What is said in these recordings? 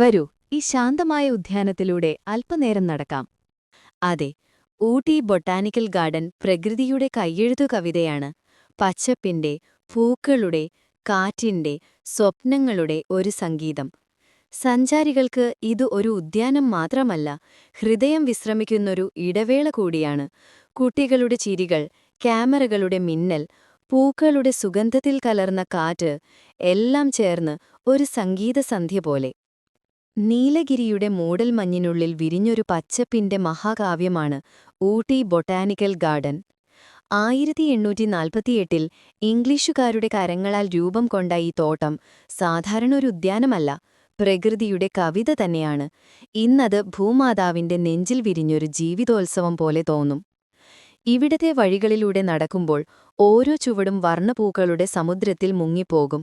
വരൂ ഈ ശാന്തമായ ഉദ്യാനത്തിലൂടെ അല്പനേരം നടക്കാം. അതെ ഊട്ടി ബൊട്ടാനിക്കൽ ഗാർഡൻ പ്രകൃതിയുടെ കയ്യെഴുത്തു കവിതയാണ്. പച്ചപ്പിന്റെ പൂക്കളുടെ കാറ്റിന്റെ സ്വപ്നങ്ങളുടെ ഒരു സംഗീതം. സഞ്ചാരികൾക്ക് ഇത് ഒരു ഉദ്യാനം മാത്രമല്ല ഹൃദയം വിശ്രമിക്കുന്നൊരു ഇടവേള കൂടിയാണ്. കുട്ടികളുടെ ചിരികൾ ക്യാമറകളുടെ മിന്നൽ പൂക്കളുടെ സുഗന്ധത്തിൽ കലർന്ന കാറ്റ് എല്ലാം ചേർന്ന് ഒരു സംഗീതസന്ധ്യ പോലെ. നീലഗിരിയുടെ മൂടൽ മഞ്ഞിനുള്ളിൽ വിരിഞ്ഞൊരു പച്ചപ്പിന്റെ മഹാകാവ്യമാണ് ഊട്ടി ബൊട്ടാനിക്കൽ ഗാർഡൻ. ആയിരത്തി എണ്ണൂറ്റി നാൽപ്പത്തിയെട്ടിൽ ഇംഗ്ലീഷുകാരുടെ കരങ്ങളാൽ രൂപം കൊണ്ട ഈ തോട്ടം സാധാരണ ഒരു ഉദ്യാനമല്ല പ്രകൃതിയുടെ കവിത തന്നെയാണ്. ഇന്നത് ഭൂമാതാവിന്റെ നെഞ്ചിൽ വിരിഞ്ഞൊരു ജീവിതോത്സവം പോലെ തോന്നും. ഇവിടത്തെ വഴികളിലൂടെ നടക്കുമ്പോൾ ഓരോ ചുവടും വർണപൂക്കളുടെ സമുദ്രത്തിൽ മുങ്ങിപ്പോകും.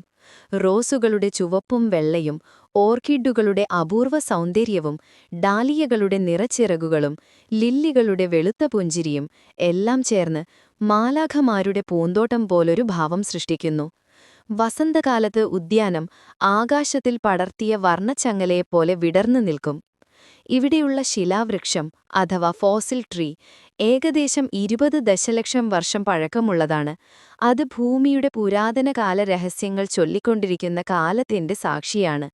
റോസുകളുടെ ചുവപ്പും വെള്ളയും ഓർക്കിഡുകളുടെ അപൂർവ സൗന്ദര്യവും ഡാലിയകളുടെ നിറച്ചിറകുകളും ലില്ലികളുടെ വെളുത്ത പുഞ്ചിരിയും എല്ലാം ചേർന്ന് മാലാഖമാരുടെ പൂന്തോട്ടം പോലൊരു ഭാവം സൃഷ്ടിക്കുന്നു. വസന്തകാലത്ത് ഉദ്യാനം ആകാശത്തിൽ പടർത്തിയ വർണച്ചങ്ങലയെപ്പോലെ വിടർന്നു നിൽക്കും. ഇവിടെയുള്ള ശിലാവൃക്ഷം അഥവാ ഫോസിൽ ട്രീ ഏകദേശം ഇരുപത് ദശലക്ഷം വർഷം പഴക്കമുള്ളതാണ്. അത് ഭൂമിയുടെ പുരാതന കാല രഹസ്യങ്ങൾ ചൊല്ലിക്കൊണ്ടിരിക്കുന്ന കാലത്തിന്റെ സാക്ഷിയാണ്.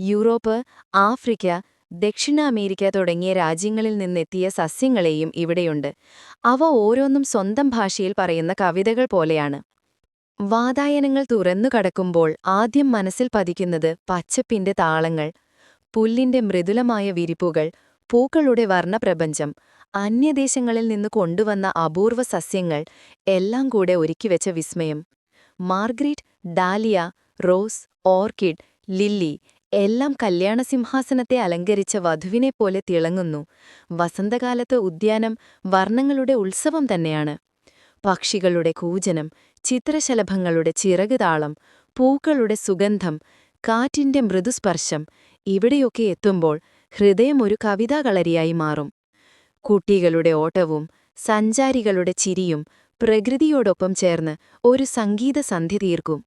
യൂറോപ്പ് ആഫ്രിക്ക ദക്ഷിണ അമേരിക്ക തുടങ്ങിയ രാജ്യങ്ങളിൽ നിന്നെത്തിയ സസ്യങ്ങളെയും ഇവിടെയുണ്ട്. അവ ഓരോന്നും സ്വന്തം ഭാഷയിൽ പറയുന്ന കവിതകൾ പോലെയാണ്. വാതായനങ്ങൾ തുറന്നു കടക്കുമ്പോൾ ആദ്യം മനസ്സിൽ പതിക്കുന്നത് പച്ചപ്പിന്റെ താളങ്ങൾ പുല്ലിന്റെ മൃദുലമായ വിരിപ്പുകൾ പൂക്കളുടെ വർണപ്രപഞ്ചം അന്യദേശങ്ങളിൽ നിന്ന് കൊണ്ടുവന്ന അപൂർവ സസ്യങ്ങൾ എല്ലാം കൂടെ ഒരുക്കിവെച്ച വിസ്മയം. Marguerite dahlia rose orchid lily എല്ലാം കല്യാണസിംഹാസനത്തെ അലങ്കരിച്ച വധുവിനെപ്പോലെ തിളങ്ങുന്നു. വസന്തകാലത്ത് ഉദ്യാനം വർണങ്ങളുടെ ഉത്സവം തന്നെയാണ്. പക്ഷികളുടെ കൂജനം ചിത്രശലഭങ്ങളുടെ ചിറകുതാളം പൂക്കളുടെ സുഗന്ധം കാറ്റിന്റെ മൃദുസ്പർശം ഇവിടെയൊക്കെ എത്തുമ്പോൾ ഹൃദയം ഒരു കവിതാകളരിയായി മാറും. കുട്ടികളുടെ ഓട്ടവും സഞ്ചാരികളുടെ ചിരിയും പ്രകൃതിയോടൊപ്പം ചേർന്ന് ഒരു സംഗീത സന്ധി തീർക്കും.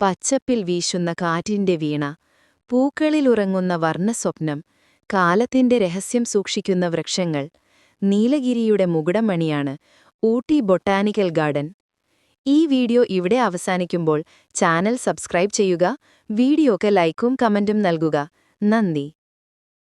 പച്ചപ്പിൽ വീശുന്ന കാറ്റിന്റെ വീണ പൂക്കളിലുറങ്ങുന്ന വർണസ്വപ്നം കാലത്തിന്റെ രഹസ്യം സൂക്ഷിക്കുന്ന വൃക്ഷങ്ങൾ നീലഗിരിയുടെ മുകുടമണിയാണ് ഊട്ടി ബൊട്ടാനിക്കൽ ഗാർഡൻ. ഈ വീഡിയോ ഇവിടെ അവസാനിക്കുമ്പോൾ ചാനൽ സബ്സ്ക്രൈബ് ചെയ്യുക വീഡിയോക്ക് ലൈക്കും കമന്റും നൽകുക. നന്ദി.